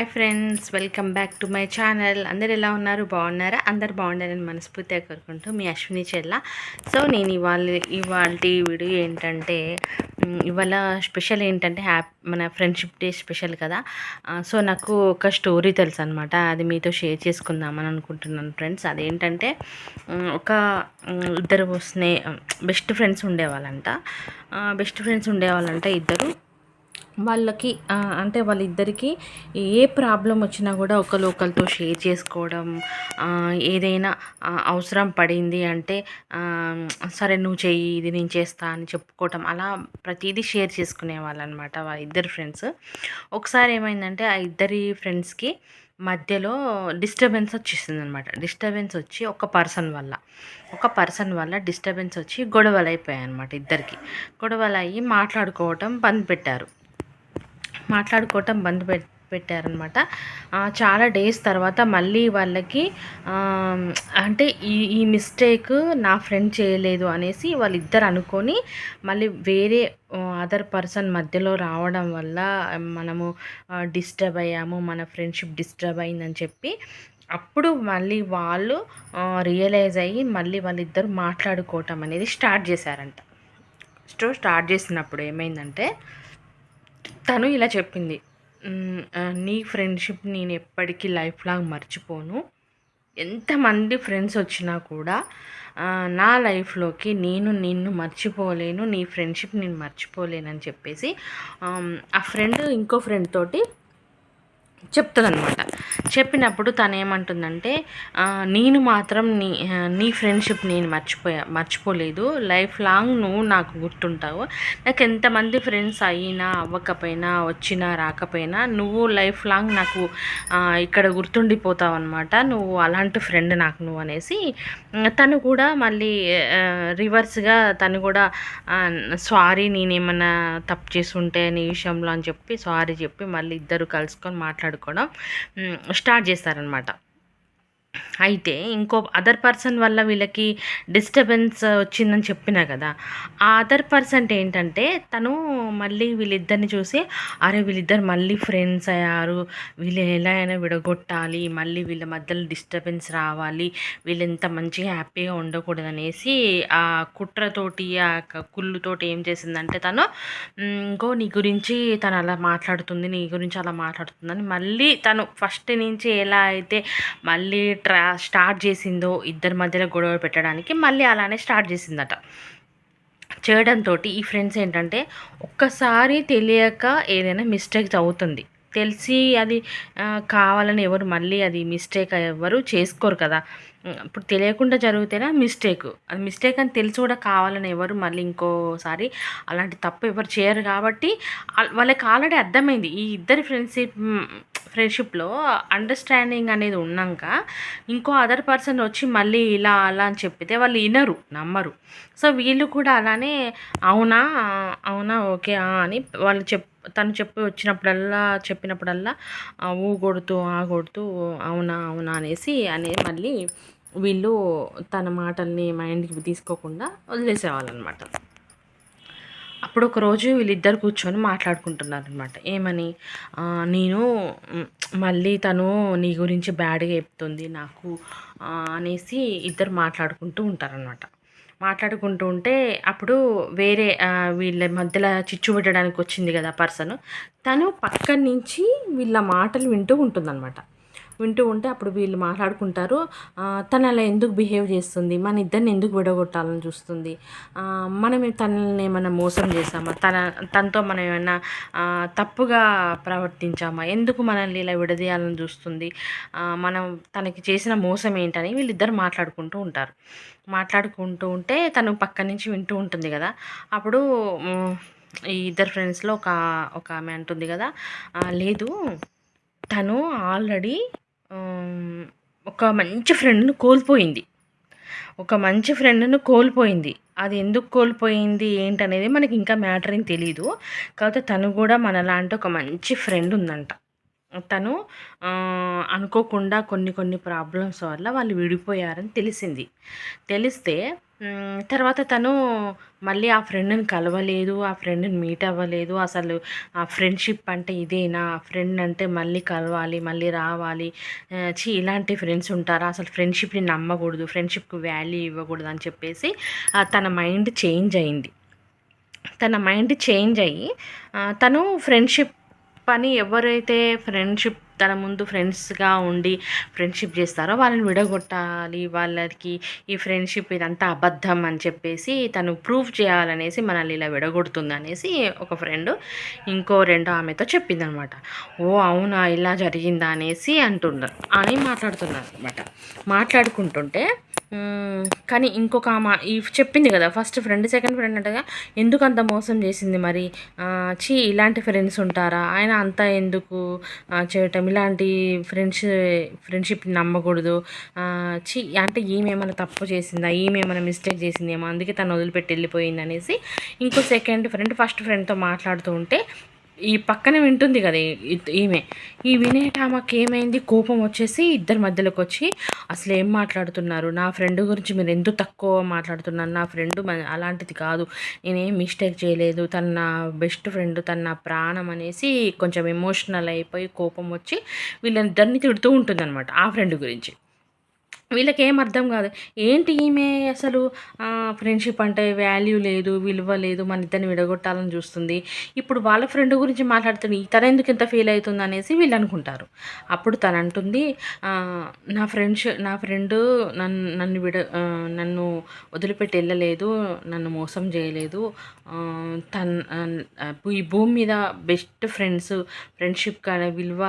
Hi friends welcome back to my channel. అందరు ఎలా ఉన్నారు? బాగున్నారా? అందరు బాగుండాలని మనస్ఫూర్తిగా కోరుకుంటూ మీ అశ్విని చెల్ల. సో నేను ఇవాళ ఇవాళ వీడియో ఏంటంటే ఇవాళ స్పెషల్ ఏంటంటే హ్యాపీ మన ఫ్రెండ్షిప్ డే స్పెషల్ కదా. సో నాకు ఒక స్టోరీ తెలుసు అనమాట అది మీతో షేర్ చేసుకుందామని అనుకుంటున్నాను ఫ్రెండ్స్. అదేంటంటే ఒక ఇద్దరు స్నే బెస్ట్ ఫ్రెండ్స్ ఉండేవాళ్ళంట. బెస్ట్ ఫ్రెండ్స్ ఉండేవాళ్ళంట ఇద్దరు. వాళ్ళకి అంటే వాళ్ళిద్దరికీ ఏ ప్రాబ్లం వచ్చినా కూడా ఒకరు ఒకరితో షేర్ చేసుకోవడం ఏదైనా అవసరం పడింది అంటే సరే నువ్వు చెయ్యి ఇది నేను చేస్తా అని చెప్పుకోవటం అలా ప్రతిదీ షేర్ చేసుకునే అనమాట వాళ్ళ ఇద్దరు ఫ్రెండ్స్. ఒకసారి ఏమైందంటే ఆ ఇద్దరి ఫ్రెండ్స్కి మధ్యలో డిస్టర్బెన్స్ వచ్చేసింది అనమాట డిస్టర్బెన్స్ వచ్చి ఒక పర్సన్ వల్ల ఒక పర్సన్ వల్ల డిస్టర్బెన్స్ వచ్చి గొడవలు అయిపోయాయి అనమాట ఇద్దరికి. గొడవలు అయ్యి మాట్లాడుకోవటం బంద్ పెట్టారు. మాట్లాడుకోవటం బంద్ పెట్ పెట్టారనమాట చాలా డేస్ తర్వాత మళ్ళీ వాళ్ళకి అంటే ఈ ఈ మిస్టేక్ నా ఫ్రెండ్ చేయలేదు అనేసి వాళ్ళిద్దరు అనుకొని మళ్ళీ వేరే అదర్ పర్సన్ మధ్యలో రావడం వల్ల మనము డిస్టర్బ్ అయ్యాము మన ఫ్రెండ్షిప్ డిస్టర్బ్ అయిందని చెప్పి అప్పుడు మళ్ళీ వాళ్ళు రియలైజ్ అయ్యి మళ్ళీ వాళ్ళిద్దరు మాట్లాడుకోవటం అనేది స్టార్ట్ చేశారంట. స్టో స్టార్ట్ చేసినప్పుడు ఏమైందంటే తను ఇలా చెప్పింది. నీ ఫ్రెండ్షిప్ నేను ఎప్పటికీ లైఫ్ లాంగ్ మర్చిపోను. ఎంతమంది ఫ్రెండ్స్ వచ్చినా కూడా నా లైఫ్లోకి నేను నిన్ను మర్చిపోలేను నీ ఫ్రెండ్షిప్ నేను మర్చిపోలేను అని చెప్పేసి ఆ ఫ్రెండ్ ఇంకో ఫ్రెండ్ తోటి చెప్తుందనమాట చెప్పినప్పుడు తను ఏమంటుందంటే నేను మాత్రం నీ నీ ఫ్రెండ్షిప్ నేను మర్చిపోయా మర్చిపోలేదు. లైఫ్ లాంగ్ నువ్వు నాకు గుర్తుంటావు. నాకు ఎంతమంది ఫ్రెండ్స్ అయినా అవ్వకపోయినా వచ్చినా రాకపోయినా నువ్వు లైఫ్ లాంగ్ నాకు ఇక్కడ గుర్తుండిపోతావు అనమాట నువ్వు అలాంటి ఫ్రెండ్ నాకు నువ్వు అనేసి తను కూడా మళ్ళీ రివర్స్గా తను కూడా సారీ నేనేమన్నా తప్పు చేసుంటే నీ విషయంలో అని చెప్పి సారీ చెప్పి మళ్ళీ ఇద్దరు కలుసుకొని మాట్లాడుకోవడం స్టార్ట్ చేస్తారనమాట అయితే ఇంకో అదర్ పర్సన్ వల్ల వీళ్ళకి డిస్టర్బెన్స్ వచ్చిందని చెప్పినా కదా ఆ అదర్ పర్సన్ ఏంటంటే తను మళ్ళీ వీళ్ళిద్దరిని చూసి అరే వీళ్ళిద్దరు మళ్ళీ ఫ్రెండ్స్ అయ్యారు వీళ్ళు ఎలా అయినా విడగొట్టాలి మళ్ళీ వీళ్ళ మధ్యలో డిస్టర్బెన్స్ రావాలి వీళ్ళు ఎంత మంచిగా హ్యాపీగా ఉండకూడదు అనేసి ఆ కుట్రతోటి ఆ కుళ్ళుతోటి ఏం చేసిందంటే తను ఇంకో నీ గురించి తను అలా మాట్లాడుతుంది నీ గురించి అలా మాట్లాడుతుందని మళ్ళీ తను ఫస్ట్ నుంచి ఎలా అయితే మళ్ళీ ట్రా స్టార్ట్ చేసిందో ఇద్దరి మధ్యలో గొడవ పెట్టడానికి మళ్ళీ అలానే స్టార్ట్ చేసిందట. చేయడంతో ఈ ఫ్రెండ్స్ ఏంటంటే ఒక్కసారి తెలియక ఏదైనా మిస్టేక్ అవుతుంది. తెలిసి అది కావాలని ఎవరు మళ్ళీ అది మిస్టేక్ ఎవరు చేసుకోరు కదా. ఇప్పుడు తెలియకుండా జరిగితేనే మిస్టేక్. అది మిస్టేక్ అని తెలిసి కూడా కావాలని ఎవరు మళ్ళీ ఇంకోసారి అలాంటి తప్పు ఎవరు చేయరు కాబట్టి వాళ్ళకి ఆల్రెడీ అర్థమైంది. ఈ ఇద్దరి ఫ్రెండ్షిప్ ఫ్రెండ్షిప్లో అండర్స్టాండింగ్ అనేది ఉన్నాక ఇంకో అదర్ పర్సన్ వచ్చి మళ్ళీ ఇలా అలా అని చెప్పితే వాళ్ళు వినరు నమ్మరు. సో వీళ్ళు కూడా అలానే అవునా అవునా ఓకే అని వాళ్ళు చెప్ తను చెప్పి వచ్చినప్పుడల్లా చెప్పినప్పుడల్లా ఊగొడుతూ ఊ కొడుతూ ఆ కొడుతూ అవునా అవునా అనేసి అనే మళ్ళీ వీళ్ళు తన మాటల్ని మైండ్కి తీసుకోకుండా వదిలేసేవాళ్ళు అనమాట అప్పుడు ఒక రోజు వీళ్ళిద్దరు కూర్చొని మాట్లాడుకుంటున్నారు అనమాట ఏమని నేను మళ్ళీ తను నీ గురించి బ్యాడ్గా చెప్తుంది నాకు అనేసి ఇద్దరు మాట్లాడుకుంటూ ఉంటారనమాట మాట్లాడుకుంటూ ఉంటే అప్పుడు వేరే వీళ్ళ మధ్యలో చిచ్చు పెట్టడానికి వచ్చింది కదా పర్సన్ తను పక్కన నుంచి వీళ్ళ మాటలు వింటూ ఉంటుందన్నమాట. వింటూ ఉంటే అప్పుడు వీళ్ళు మాట్లాడుకుంటారు. తను అలా ఎందుకు బిహేవ్ చేస్తుంది? మన ఇద్దరిని ఎందుకు విడగొట్టాలని చూస్తుంది? మనం తనని ఏమైనా మోసం చేసామా తన తనతో మనం ఏమైనా తప్పుగా ప్రవర్తించామా? ఎందుకు మనల్ని ఇలా విడదీయాలని చూస్తుంది? మనం తనకి చేసిన మోసం ఏంటని వీళ్ళిద్దరు మాట్లాడుకుంటూ ఉంటారు. మాట్లాడుకుంటూ ఉంటే తను పక్క నుంచి వింటూ ఉంటుంది కదా. అప్పుడు ఈ ఇద్దరు ఫ్రెండ్స్లో ఒక ఒక ఆమె అంటుంది కదా. లేదు తను ఆల్రెడీ ఒక మంచి ఫ్రెండ్ను కోల్పోయింది. ఒక మంచి ఫ్రెండ్ను కోల్పోయింది. అది ఎందుకు కోల్పోయింది? ఏంటనేది మనకి ఇంకా మ్యాటర్ ఏం తెలియదు కాకపోతే తను కూడా మనలాంటి ఒక మంచి ఫ్రెండ్ ఉందంట. తను అనుకోకుండా కొన్ని కొన్ని ప్రాబ్లమ్స్ వల్ల వాళ్ళు విడిపోయారని తెలిసింది. తెలిస్తే తర్వాత తను మళ్ళీ ఆ ఫ్రెండ్ని కలవలేదు ఆ ఫ్రెండ్ని మీట్ అవ్వలేదు. అసలు ఆ ఫ్రెండ్షిప్ అంటే ఇదేనా? ఫ్రెండ్ అంటే మళ్ళీ కలవాలి మళ్ళీ రావాలి. చీ ఛీ ఇలాంటి ఫ్రెండ్స్ ఉంటారా? అసలు ఫ్రెండ్షిప్ని నమ్మకూడదు ఫ్రెండ్షిప్కి వాల్యూ ఇవ్వకూడదు అని చెప్పేసి తన మైండ్ చేంజ్ అయింది. తన మైండ్ చేంజ్ అయ్యి తను ఫ్రెండ్షిప్ పని ఎవరైతే ఫ్రెండ్షిప్ తన ముందు ఫ్రెండ్స్గా ఉండి ఫ్రెండ్షిప్ చేస్తారో వాళ్ళని విడగొట్టాలి వాళ్ళకి ఈ ఫ్రెండ్షిప్ ఇదంతా అబద్ధం అని చెప్పేసి తను ప్రూవ్ చేయాలనేసి మనల్ని ఇలా విడగొడుతుంది అనేసి ఒక ఫ్రెండ్ ఇంకో రెండో ఆమెతో చెప్పిందనమాట. ఓ అవునా ఇలా జరిగిందా? అనేసి అంటున్నారు అని మాట్లాడుతున్నారు అనమాట మాట్లాడుకుంటుంటే కానీ ఇంకొక ఆమె ఈ చెప్పింది కదా ఫస్ట్ ఫ్రెండ్ సెకండ్ ఫ్రెండ్ అంటగా ఎందుకు అంత మోసం చేసింది మరి? చీ ఛీ ఇలాంటి ఫ్రెండ్స్ ఉంటారా? ఆయన అంతా ఎందుకు చేయటం? ఇలాంటి ఫ్రెండ్స్ ఫ్రెండ్షిప్ నమ్మకూడదు. చీ ఛీ అంటే ఏమేమైనా తప్పు చేసిందా? ఏమేమైనా మిస్టేక్ చేసిందేమో? అందుకే తను వదిలిపెట్టి వెళ్ళిపోయింది అనేసి ఇంకో సెకండ్ ఫ్రెండ్ ఫస్ట్ ఫ్రెండ్తో మాట్లాడుతూ ఉంటే ఈ పక్కన వింటుంది కదా ఈమె. ఈ వినేట ఆమెకి ఏమైంది? కోపం వచ్చేసి ఇద్దరి మధ్యలోకి వచ్చి అసలు ఏం మాట్లాడుతున్నారు? నా ఫ్రెండ్ గురించి మీరు ఎందుకు తక్కువ మాట్లాడుతున్నారు? నా ఫ్రెండ్ అలాంటిది కాదు. నేనేం మిస్టేక్ చేయలేదు. తన నా బెస్ట్ ఫ్రెండ్ తన నా ప్రాణం అనేసి కొంచెం ఎమోషనల్ అయిపోయి కోపం వచ్చి వీళ్ళిద్దరిని తిడుతూ ఉంటుంది అనమాట ఆ ఫ్రెండ్ గురించి. వీళ్ళకి ఏం అర్థం కాదు. ఏంటి ఈమె అసలు? ఫ్రెండ్షిప్ అంటే వాల్యూ లేదు విలువ లేదు మన ఇద్దరిని విడగొట్టాలని చూస్తుంది. ఇప్పుడు వాళ్ళ ఫ్రెండ్ గురించి మాట్లాడుతుంది తన ఎందుకు ఇంత ఫీల్ అవుతుంది అనేసి వీళ్ళు అనుకుంటారు. అప్పుడు తను అంటుంది నా ఫ్రెండ్స్ నా ఫ్రెండ్ నన్ను నన్ను విడ నన్ను వదిలిపెట్టి వెళ్ళలేదు నన్ను మోసం చేయలేదు. తన్ ఈ భూమి మీద బెస్ట్ ఫ్రెండ్స్ ఫ్రెండ్షిప్ కానీ విలువ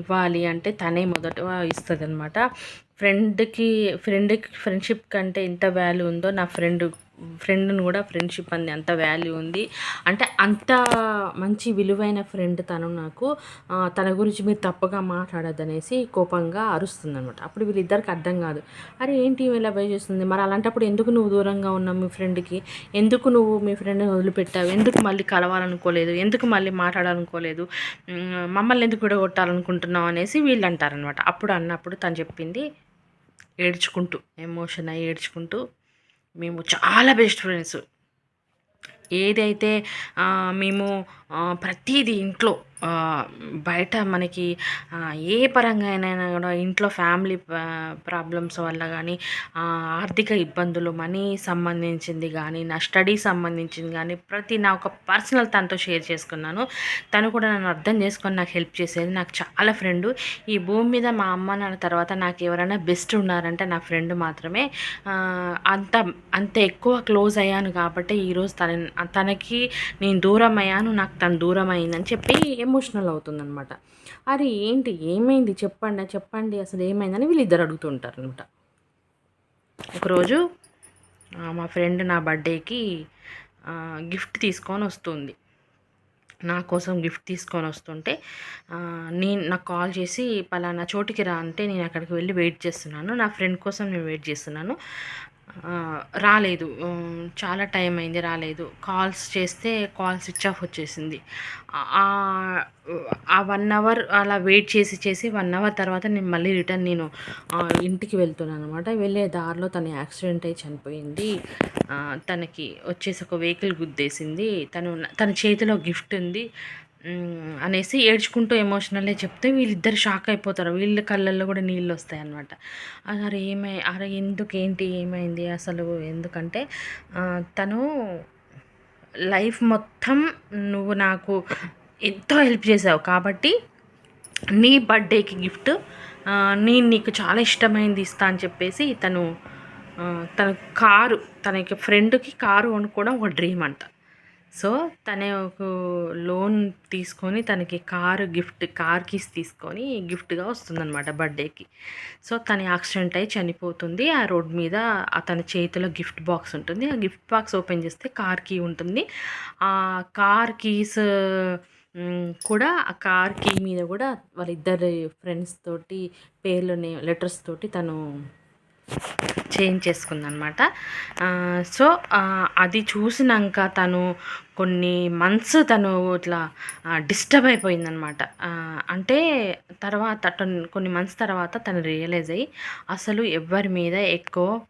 ఇవ్వాలి అంటే తనే మొదట ఇస్తుంది అనమాట ఫ్రెండ్కి ఫ్రెండ్కి ఫ్రెండ్షిప్ కంటే ఎంత వాల్యూ ఉందో నా ఫ్రెండ్ ఫ్రెండ్ని కూడా ఫ్రెండ్షిప్ అంది. అంత వాల్యూ ఉంది. అంటే అంత మంచి విలువైన ఫ్రెండ్ తను నాకు తన గురించి మీరు తప్పుగా మాట్లాడదనేసి కోపంగా అరుస్తుంది అనమాట అప్పుడు వీళ్ళిద్దరికి అర్థం కాదు. అరే ఏంటి ఇలా భయ చేస్తుంది? మరి అలాంటప్పుడు ఎందుకు నువ్వు దూరంగా ఉన్నావు మీ ఫ్రెండ్కి? ఎందుకు నువ్వు మీ ఫ్రెండ్ని వదిలిపెట్టావు? ఎందుకు మళ్ళీ కలవాలనుకోలేదు? ఎందుకు మళ్ళీ మాట్లాడాలనుకోలేదు? మమ్మల్ని ఎందుకు కూడా కొట్టాలనుకుంటున్నావు అనేసి వీళ్ళు అంటారనమాట అప్పుడు అన్నప్పుడు తను చెప్పింది ఏడ్చుకుంటూ ఎమోషన్ అయ్యి ఏడ్చుకుంటూ మేము చాలా బెస్ట్ ఫ్రెండ్స్ ఏదైతే మేము ప్రతిదీ ఇంట్లో బయట మనకి ఏ పరంగా అయినా కూడా ఇంట్లో ఫ్యామిలీ ప్రాబ్లమ్స్ వల్ల కానీ ఆర్థిక ఇబ్బందులు మనీ సంబంధించింది కానీ నా స్టడీ సంబంధించింది కానీ ప్రతి నా ఒక పర్సనల్ తనతో షేర్ చేసుకున్నాను. తను కూడా నన్ను అర్థం చేసుకొని నాకు హెల్ప్ చేసేది నాకు చాలా ఫ్రెండ్. ఈ భూమి మీద మా అమ్మ నాన్న తర్వాత నాకు ఎవరైనా బెస్ట్ ఉన్నారంటే నా ఫ్రెండ్ మాత్రమే. అంత అంత ఎక్కువ క్లోజ్ అయ్యాను కాబట్టి ఈరోజు తన తనకి నేను దూరం అయ్యాను నాకు తను దూరం అయిందని చెప్పి ఎమోషనల్ అవుతుందనమాట అరే ఏంటి? ఏమైంది? చెప్పండి చెప్పండి. అసలు ఏమైందని వీళ్ళిద్దరు అడుగుతుంటారు అనమాట ఒకరోజు మా ఫ్రెండ్ నా బర్త్డేకి గిఫ్ట్ తీసుకొని వస్తుంది. నా కోసం గిఫ్ట్ తీసుకొని వస్తుంటే నేను నాకు కాల్ చేసి పలానా చోటికి రా అంటే నేను అక్కడికి వెళ్ళి వెయిట్ చేస్తున్నాను. నా ఫ్రెండ్ కోసం నేను వెయిట్ చేస్తున్నాను. రాలేదు. చాలా టైం అయింది రాలేదు. కాల్స్ చేస్తే కాల్ స్విచ్ ఆఫ్ వచ్చేసింది. ఆ- వన్ అవర్ అలా వెయిట్ చేసి చేసి వన్ అవర్ తర్వాత నేను మళ్ళీ రిటర్న్ నేను ఇంటికి వెళ్తున్నాను అనమాట వెళ్ళే దారిలో తన యాక్సిడెంట్ అయి చనిపోయింది. తనకి వచ్చేసి ఒక వెహికల్ గుద్దేసింది. తను తన చేతిలో గిఫ్ట్ ఉంది. అనేసి ఏడ్చుకుంటూ ఎమోషనల్లే చెప్తే వీళ్ళిద్దరు షాక్ అయిపోతారు. వీళ్ళ కళ్ళల్లో కూడా నీళ్ళు వస్తాయి అనమాట అరే ఏమై అరే ఎందుకు ఏంటి ఏమైంది అసలు? ఎందుకంటే తను లైఫ్ మొత్తం నువ్వు నాకు ఎంతో హెల్ప్ చేసావు. కాబట్టి నీ బర్త్డేకి గిఫ్ట్ నేను నీకు చాలా ఇష్టమైంది ఇస్తా అని చెప్పేసి తను తన కారు తనకి ఫ్రెండ్కి కారు కొనుక్కోవడం ఒక డ్రీమ్ అంట. సో తనే ఒక లోన్ తీసుకొని తనకి కారు గిఫ్ట్ కార్ కీస్ తీసుకొని గిఫ్ట్గా వస్తుందన్నమాట బర్త్డేకి. సో తన యాక్సిడెంట్ అయి చనిపోతుంది. ఆ రోడ్ మీద అతని చేతిలో గిఫ్ట్ బాక్స్ ఉంటుంది. ఆ గిఫ్ట్ బాక్స్ ఓపెన్ చేస్తే కార్ కీ ఉంటుంది. ఆ కార్ కీస్ కూడా ఆ కార్ కీ మీద కూడా వాళ్ళిద్దరి ఫ్రెండ్స్ తోటి పేర్లు లెటర్స్ తోటి తను చేంజ్ చేసుకుందనమాట. సో అది చూసినాక తను కొన్ని మంత్స్ తను ఇట్లా డిస్టర్బ్ అయిపోయిందనమాట. అంటే తర్వాత కొన్ని మంత్స్ తర్వాత తను రియలైజ్ అయ్యి అసలు ఎవరి మీద ఎక్కువ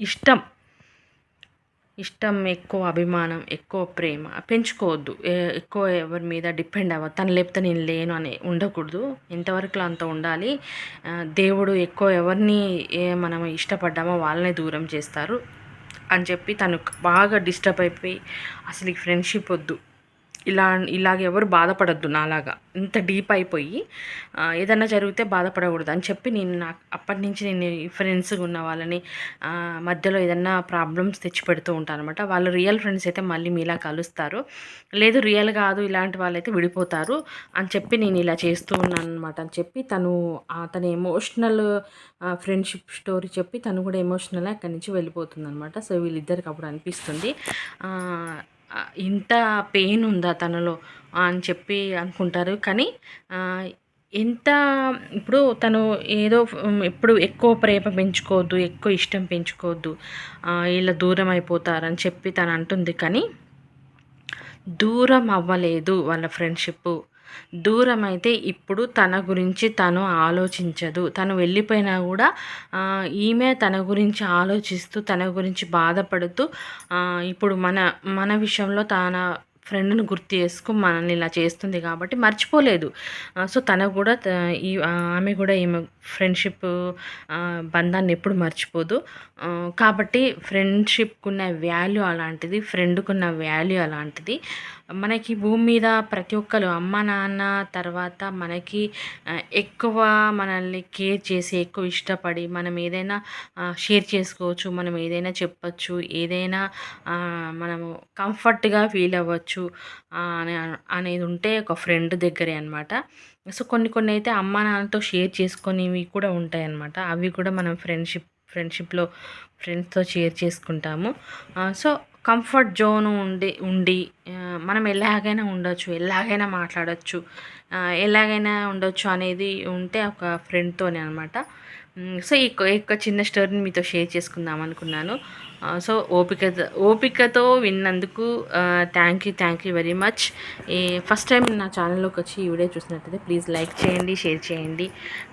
ఇష్టం ఇష్టం ఎక్కువ అభిమానం ఎక్కువ ప్రేమ. పెంచుకోవద్దు. ఎక్కువ ఎవరి మీద డిపెండ్ అవ్వదు తను లేపితే నేను లేను అని ఉండకూడదు. ఎంతవరకు అంత ఉండాలి. దేవుడు ఎక్కువ ఎవరిని ఏ మనం ఇష్టపడ్డామో వాళ్ళనే దూరం చేస్తారు. అని చెప్పి తను బాగా డిస్టర్బ్ అయిపోయి అసలు ఈ ఫ్రెండ్షిప్ వద్దు. ఇలా ఇలాగ ఎవరు బాధపడద్దు నాలాగా. ఇంత డీప్ అయిపోయి ఏదైనా ఏదన్నా జరిగితే బాధపడకూడదు అని చెప్పి నేను నాకు అప్పటి నుంచి నేను ఫ్రెండ్స్గా ఉన్న వాళ్ళని మధ్యలో ఏదన్నా ప్రాబ్లమ్స్ తెచ్చి పెడుతూ ఉంటాను అనమాట వాళ్ళు రియల్ ఫ్రెండ్స్ అయితే మళ్ళీ మీలా కలుస్తారు. లేదు రియల్ కాదు ఇలాంటి వాళ్ళైతే విడిపోతారు అని చెప్పి నేను ఇలా చేస్తూ ఉన్నాను అనమాట అని చెప్పి తను తన ఎమోషనల్ ఫ్రెండ్షిప్ స్టోరీ చెప్పి తను కూడా ఎమోషనల్ అక్కడి నుంచి వెళ్ళిపోతుంది అనమాట సో వీళ్ళిద్దరికి అప్పుడు అనిపిస్తుంది. ఇంత పెయిన్ ఉందా తనలో? అని చెప్పి అనుకుంటారు. కానీ ఎంత ఇప్పుడు తను ఏదో ఇప్పుడు ఎప్పుడు ఎక్కువ ప్రేమ పెంచుకోవద్దు ఎక్కువ ఇష్టం పెంచుకోవద్దు ఇలా దూరం అయిపోతారని చెప్పి తను అంటుంది. కానీ దూరం అవ్వలేదు వాళ్ళ ఫ్రెండ్షిప్ దూరమైతే ఇప్పుడు తన గురించి తను ఆలోచించదు. తను వెళ్ళిపోయినా కూడా ఈమె తన గురించి ఆలోచిస్తూ తన గురించి బాధపడుతూ ఇప్పుడు మన మన విషయంలో తన ఫ్రెండ్ని గుర్తు చేసుకు మనల్ని ఇలా చేస్తుంది కాబట్టి మర్చిపోలేదు. సో తన కూడా ఈ ఆమె కూడా ఈమె ఫ్రెండ్షిప్ బంధాన్ని ఎప్పుడు మర్చిపోదు. కాబట్టి ఫ్రెండ్షిప్కున్న వాల్యూ అలాంటిది ఫ్రెండ్కున్న వాల్యూ అలాంటిది. మనకి భూమి మీద ప్రతి ఒక్కరు అమ్మ నాన్న తర్వాత మనకి ఎక్కువ మనల్ని కేర్ చేసి ఎక్కువ ఇష్టపడి మనం ఏదైనా షేర్ చేసుకోవచ్చు మనం ఏదైనా చెప్పచ్చు ఏదైనా మనము కంఫర్ట్గా ఫీల్ అవ్వచ్చు. ఆ, అనే అనేది ఉంటే ఒక ఫ్రెండ్ దగ్గరే అనమాట సో కొన్ని కొన్ని అయితే అమ్మ నాన్నతో షేర్ చేసుకునేవి కూడా ఉంటాయి అనమాట అవి కూడా మనం ఫ్రెండ్షిప్ ఫ్రెండ్షిప్లో ఫ్రెండ్స్తో షేర్ చేసుకుంటాము. సో కంఫర్ట్ జోన్ ఉండి ఉండి మనం ఎలాగైనా ఉండొచ్చు ఎలాగైనా మాట్లాడచ్చు ఎలాగైనా ఉండొచ్చు అనేది ఉంటే ఒక ఫ్రెండ్తోనే అనమాట సో ఈ యొక్క చిన్న స్టోరీని మీతో షేర్ చేసుకుందాం అనుకున్నాను. సో ఓపిక ఓపికతో విన్నందుకు thank you thank you very much ఈ ఫస్ట్ టైం నా ఛానల్లోకి వచ్చి ఈ వీడియో చూసినట్టయితే ప్లీజ్ లైక్ చేయండి షేర్ చేయండి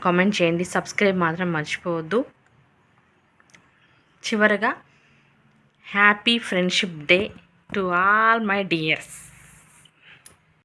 కామెంట్ చేయండి సబ్స్క్రైబ్ మాత్రం మర్చిపోవద్దు. చివరగా happy friendship day to all my dears